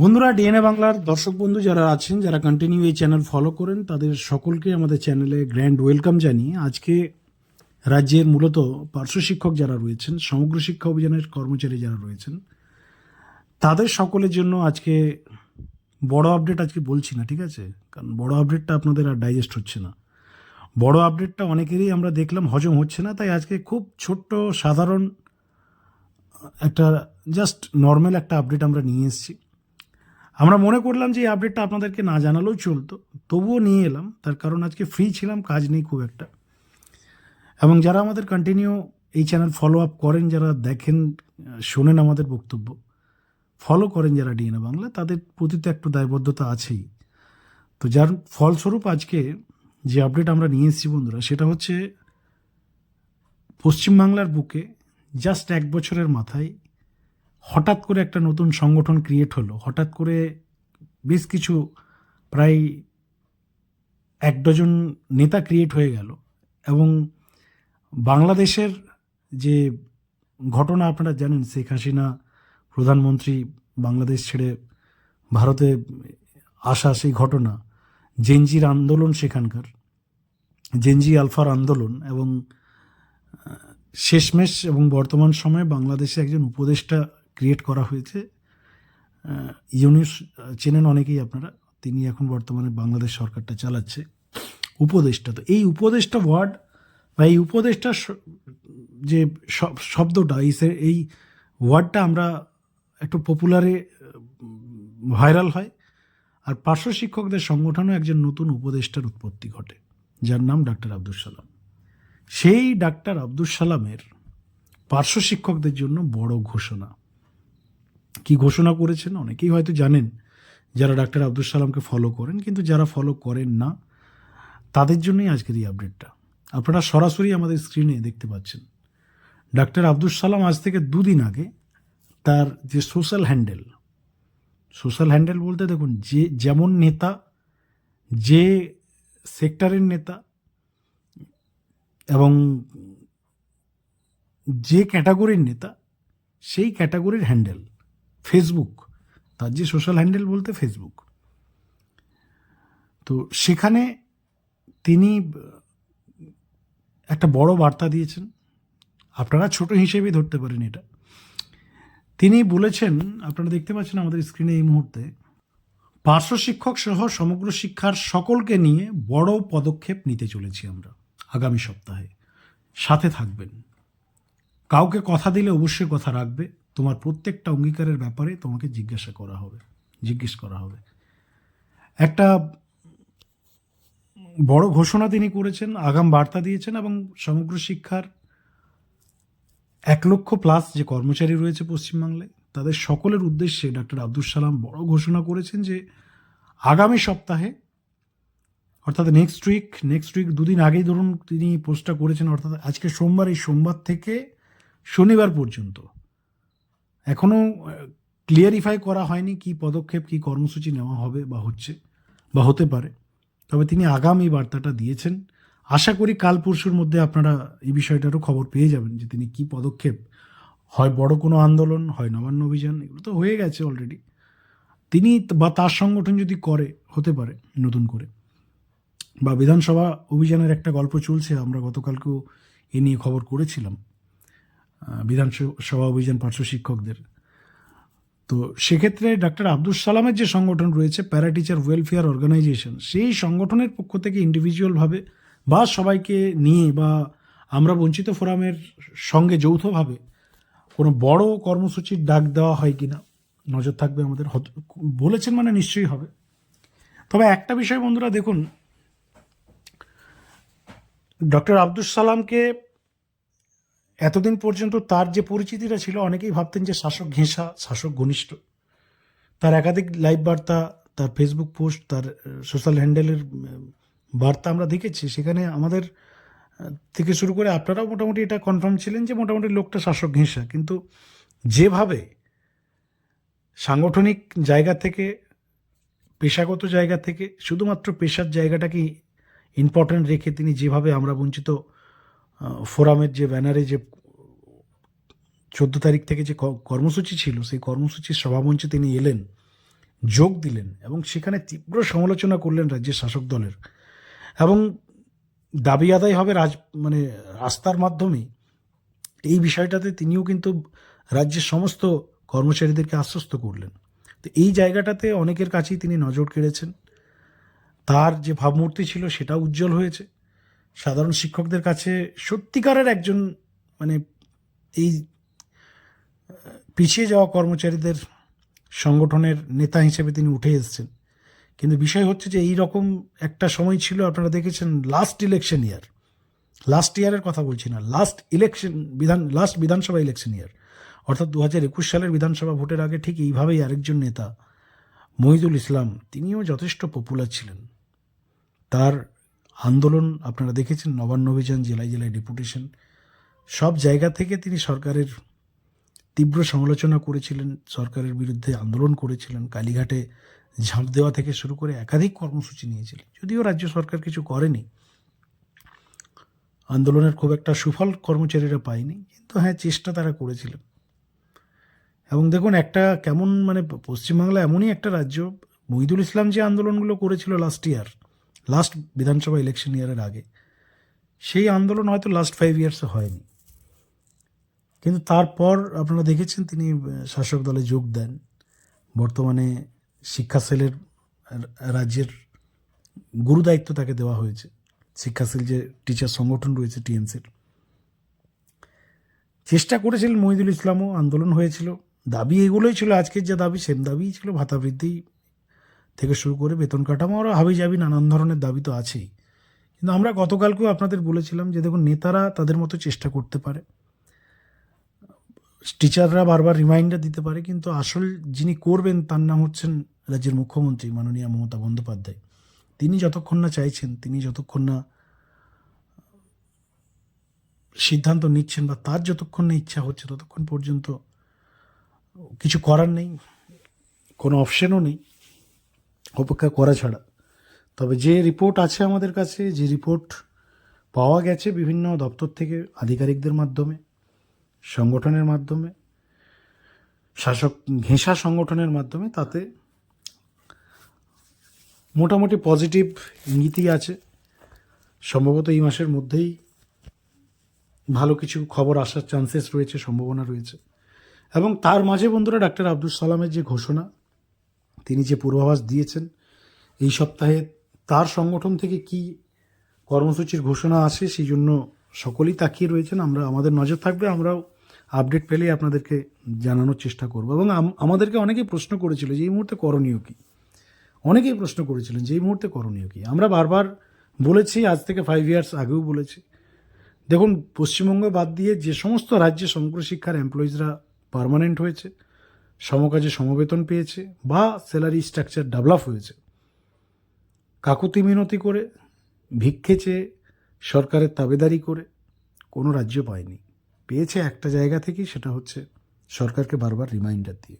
বন্ধুরা ডিএনএ বাংলার দর্শক বন্ধু যারা আছেন, যারা কন্টিনিউ এই চ্যানেল ফলো করেন, তাদের সকলকে আমাদের চ্যানেলে গ্র্যান্ড ওয়েলকাম জানিয়ে আজকে রাজ্যের মূলত পার্শ্ব শিক্ষক যারা রয়েছেন, সমগ্র শিক্ষা অভিযানের কর্মচারী যারা রয়েছেন, তাদের সকলের জন্য আজকে বড় আপডেট আজকে বলছি না, ঠিক আছে? কারণ বড় আপডেটটা আপনাদের আর ডাইজেস্ট হচ্ছে না। বড় আপডেটটা অনেকেরই আমরা দেখলাম, হজম হচ্ছে না, তাই আজকে খুব ছোট্ট, সাধারণ একটা জাস্ট নর্মাল একটা আপডেট আমরা নিয়ে এসেছি। আমরা মনে করলাম যে এই আপডেটটা আপনাদেরকে না জানালেও চলতো। তবুও নিয়ে এলাম। তার কারণ আজকে ফ্রি ছিলাম, কাজ নেই খুব একটা। এবং যারা আমাদের কন্টিনিউ এই চ্যানেল ফলো আপ করেন, যারা দেখেন, শোনেন আমাদের বক্তব্য ফলো করেন যারা ডিএনএ বাংলা, তাদের প্রতি তো একটু দায়বদ্ধতা আছেই। তো যার ফলস্বরূপ আজকে যে আপডেট আমরা নিয়ে এসেছি বন্ধুরা, সেটা হচ্ছে পশ্চিমবাংলার বুকে জাস্ট এক বছরের মাথায় হঠাৎ করে একটা নতুন সংগঠন ক্রিয়েট হলো। হঠাৎ করে বেশ কিছু প্রায় এক ডজন নেতা ক্রিয়েট হয়ে গেল এবং বাংলাদেশের যে ঘটনা আপনারা জানেন, শেখ হাসিনা প্রধানমন্ত্রী বাংলাদেশ ছেড়ে ভারতে আসা সেই ঘটনা জেনজির আন্দোলন সেখানকার জেনজি আলফার আন্দোলন এবং শেষমেশ এবং বর্তমান সময়ে বাংলাদেশে একজন উপদেষ্টা ক্রিয়েট করা হয়েছে। ইউনুস চেনেন অনেকেই আপনারা, তিনি এখন বর্তমানে বাংলাদেশ সরকারটা চালাচ্ছে। উপদেষ্টা, তো এই উপদেষ্টা ওয়ার্ড বা এই উপদেষ্টা যে শব্দটা, এই এই ওয়ার্ডটা আমরা একটু পপুলারে ভাইরাল হয়। আর পার্শ্ব শিক্ষকদের সংগঠনও একজন নতুন উপদেষ্টার উৎপত্তি ঘটে, যার নাম ডাক্তার আব্দুল সালাম। সেই ডাক্তার আব্দুল সালামের পার্শ্ব শিক্ষকদের জন্য বড় ঘোষণা। কি ঘোষণা করেছেন? অনেকেই হয়তো জানেন, যারা ডাক্তার আব্দুল সালামকে ফলো করেন, কিন্তু যারা ফলো করেন না, তাদের জন্যই আজকের এই আপডেটটা আপনারা সরাসরি আমাদের স্ক্রিনে দেখতে পাচ্ছেন। ডাক্তার আব্দুল সালাম আজ থেকে দুদিন আগে তার যে সোশ্যাল হ্যান্ডেল সোশ্যাল হ্যান্ডেল বলতে দেখুন, যে যেমন নেতা, যে সেক্টরের নেতা এবং যে ক্যাটাগরির নেতা, সেই ক্যাটাগরির হ্যান্ডেল ফেসবুক তার যে সোশ্যাল হ্যান্ডেল বলতে ফেসবুক তো সেখানে তিনি একটা বড় বার্তা দিয়েছেন। আপনারা ছোট হিসেবেই ধরতে পারেন এটা। তিনি বলেছেন, আপনারা দেখতে পাচ্ছেন আমাদের স্ক্রিনে এই মুহূর্তে, পার্শ্ব শিক্ষক সহ সমগ্র শিক্ষার সকলকে নিয়ে বড় পদক্ষেপ নিতে চলেছি আমরা আগামী সপ্তাহে। সাথে থাকবেন। কাউকে কথা দিলে অবশ্যই কথা রাখবে। তোমার প্রত্যেকটা অঙ্গীকারের ব্যাপারে তোমাকে জিজ্ঞাসা করা হবে, জিজ্ঞেস করা হবে। একটা বড় ঘোষণা তিনি করেছেন, আগাম বার্তা দিয়েছেন এবং সমগ্র শিক্ষার এক লক্ষ প্লাস যে কর্মচারী রয়েছে পশ্চিমবাংলায়, তাদের সকলের উদ্দেশ্যে ডাক্তার আব্দুল সালাম বড় ঘোষণা করেছেন যে আগামী সপ্তাহে, অর্থাৎ নেক্সট উইক নেক্সট উইক দুদিন আগেই ধরুন তিনি পোস্টটা করেছেন, অর্থাৎ আজকে সোমবার, এই সোমবার থেকে শনিবার পর্যন্ত এখনও ক্লিয়ারিফাই করা হয়নি কি পদক্ষেপ, কি কর্মসূচি নেওয়া হবে বা হচ্ছে, বা হতে পারে। তবে তিনি আগাম এই বার্তাটা দিয়েছেন। আশা করি কাল পরশুর মধ্যে আপনারা এই বিষয়টারও খবর পেয়ে যাবেন যে তিনি কি পদক্ষেপ, হয় বড় কোনো আন্দোলন, হয় নবান্ন অভিযান, এগুলো তো হয়ে গেছে অলরেডি তিনি বা তার সংগঠন যদি করে, হতে পারে নতুন করে। বা বিধানসভা অভিযানের একটা গল্প চলছে, আমরা গতকালকেও এ নিয়ে খবর করেছিলাম। বিধানসভা অভিযান পার্শ্ব শিক্ষকদের। তো সেক্ষেত্রে ডাক্তার আব্দুল সালামের যে সংগঠন রয়েছে প্যারা টিচার ওয়েলফেয়ার অর্গানাইজেশন, সেই সংগঠনের পক্ষ থেকে ইন্ডিভিজুয়ালভাবে বা সবাইকে নিয়ে বা আমরা বঞ্চিত ফোরামের সঙ্গে যৌথভাবে কোনো বড় কর্মসূচির ডাক দেওয়া হয় কি না নজর থাকবে আমাদের। বলেছেন মানে নিশ্চয়ই হবে। তবে একটা বিষয় বন্ধুরা দেখুন ডক্টর আব্দুল সালামকে এতদিন পর্যন্ত তার যে পরিচিতিটা ছিল, অনেকেই ভাবতেন যে শাসক ঘেঁষা, শাসক ঘনিষ্ঠ। তার একাধিক লাইভ বার্তা, তার ফেসবুক পোস্ট তার সোশ্যাল হ্যান্ডেলের বার্তা আমরা দেখেছি। সেখানে আমাদের থেকে শুরু করে আপনারাও মোটামুটি এটা কনফার্ম ছিলেন যে মোটামুটি লোকটা শাসক ঘেঁষা। কিন্তু যেভাবে সাংগঠনিক জায়গা থেকে, পেশাগত জায়গা থেকে, শুধুমাত্র পেশার জায়গাটাকে ইম্পর্ট্যান্ট রেখে তিনি যেভাবে আমরা বঞ্চিত ফোরামের যে ব্যানারে যে চোদ্দ তারিখ থেকে যে কর্মসূচি ছিল, সেই কর্মসূচির সভামঞ্চে তিনি এলেন, যোগ দিলেন এবং সেখানে তীব্র সমালোচনা করলেন রাজ্যের শাসক দলের। এবং দাবি আদায় হবে রাজ মানে রাস্তার মাধ্যমেই এই বিষয়টাতে তিনিও কিন্তু রাজ্যের সমস্ত কর্মচারীদেরকে আশ্বস্ত করলেন। তো এই জায়গাটাতে অনেকের কাছেই তিনি নজর কেড়েছেন। তার যে ভাবমূর্তি ছিল সেটা উজ্জ্বল হয়েছে। সাধারণ শিক্ষকদের কাছে সত্যিকারের একজন মানে এই পিছিয়ে যাওয়া কর্মচারীদের সংগঠনের নেতা হিসেবে তিনি উঠে এসেছেন। কিন্তু বিষয় হচ্ছে যে এই রকম একটা সময় ছিল, আপনারা দেখেছেন লাস্ট ইলেকশন ইয়ার লাস্ট ইয়ারের কথা বলছি না লাস্ট ইলেকশন বিধান লাস্ট বিধানসভা ইলেকশন ইয়ার অর্থাৎ দু হাজার একুশ সালের বিধানসভা ভোটের আগে ঠিক এইভাবেই আরেকজন নেতা, মহিদুল ইসলাম, তিনিও যথেষ্ট পপুলার ছিলেন। তার আন্দোলন আপনারা দেখেছেন, নবান্ন অভিযান, জেলায় জেলায় ডেপুটেশন সব জায়গা থেকে তিনি সরকারের তীব্র সমালোচনা করেছিলেন, সরকারের বিরুদ্ধে আন্দোলন করেছিলেন, কালীঘাটে ঝাঁপ দেওয়া থেকে শুরু করে একাধিক কর্মসূচি নিয়েছিলেন। যদিও রাজ্য সরকার কিছু করেনি, আন্দোলনের খুব একটা সুফল কর্মচারীরা পায়নি, কিন্তু হ্যাঁ চেষ্টা তারা করেছিলেন। এবং দেখুন, একটা কেমন মানে পশ্চিমবাংলা এমনই একটা রাজ্য, মহিদুল ইসলাম যে আন্দোলনগুলো করেছিল লাস্ট ইয়ার লাস্ট বিধানসভা ইলেকশন ইয়ারের আগে। সেই আন্দোলন হয়তো লাস্ট ফাইভ ইয়ার্সে হয়নি। কিন্তু তারপর আপনারা দেখেছেন তিনি শাসক দলে যোগ দেন। বর্তমানে শিক্ষা সেলের রাজ্যের গুরু দায়িত্ব তাকে দেওয়া হয়েছে। শিক্ষা সেল যে টিচার সংগঠন রয়েছে টিএমসির চেষ্টা করেছিলেন মহিদুল ইসলামও আন্দোলন হয়েছিল। দাবি এগুলোই ছিল আজকের যে দাবি, সেম দাবিই ছিল, ভাতা বৃদ্ধি থেকে শুরু করে বেতন কাঠামো আরও হাবি যাবি নানান ধরনের দাবি তো আছেই। কিন্তু আমরা গতকালকেও আপনাদের বলেছিলাম যে, দেখুন, নেতারা তাদের মতো চেষ্টা করতে পারে। টিচাররা বারবার রিমাইন্ডার দিতে পারে, কিন্তু আসল যিনি করবেন তার নাম হচ্ছেন রাজ্যের মুখ্যমন্ত্রী মাননীয় মমতা বন্দ্যোপাধ্যায়। তিনি যতক্ষণ না চাইছেন, তিনি যতক্ষণ না সিদ্ধান্ত নিচ্ছেন বা তার যতক্ষণ না ইচ্ছা হচ্ছে, ততক্ষণ পর্যন্ত কিছু করার নেই, কোনো অপশনও নেই। অপেক্ষা করা ছাড়া। তবে যে রিপোর্ট আছে আমাদের কাছে, যে রিপোর্ট পাওয়া গেছে বিভিন্ন দপ্তর থেকে আধিকারিকদের মাধ্যমে, সংগঠনের মাধ্যমে, শাসক, ঘেঁষা সংগঠনের মাধ্যমে, তাতে মোটামুটি পজিটিভ ইঙ্গিতই আছে। সম্ভবত এই মাসের মধ্যেই ভালো কিছু খবর আসার চান্সেস রয়েছে, সম্ভাবনা রয়েছে। এবং তার মাঝে বন্ধুরা, ডাক্তার আব্দুল সালামের যে ঘোষণা তিনি যে পূর্বাভাস দিয়েছেন, এই সপ্তাহে তার সংগঠন থেকে কি কর্মসূচির ঘোষণা আসে, সেই জন্য সকলেই তাকিয়ে রয়েছেন। আমরা, আমাদের নজর থাকবে, আমরাও আপডেট পেলেই আপনাদেরকে জানানোর চেষ্টা করব। এবং আমাদেরকে অনেকেই প্রশ্ন করেছিল যে, এই মুহূর্তে করণীয় কী? অনেকেই প্রশ্ন করেছিলেন যে, এই মুহূর্তে করণীয় কী? আমরা বারবার বলেছি, আজ থেকে ফাইভ ইয়ার্স আগেও বলেছি। দেখুন, পশ্চিমবঙ্গ বাদ দিয়ে যে সমস্ত রাজ্যে সমগ্র শিক্ষার এমপ্লয়িজরা পার্মানেন্ট হয়েছে সমকাজে সমবেতন পেয়েছে বা স্যালারি স্ট্রাকচার ডেভেলপ হয়েছে। কাকুতি মিনতি করে, ভিক্ষে চেয়ে সরকারের তাবেদারি করে কোনো রাজ্য পায়নি। পেয়েছে একটা জায়গা থেকেই, সেটা হচ্ছে সরকারকে বারবার রিমাইন্ডার দিয়ে।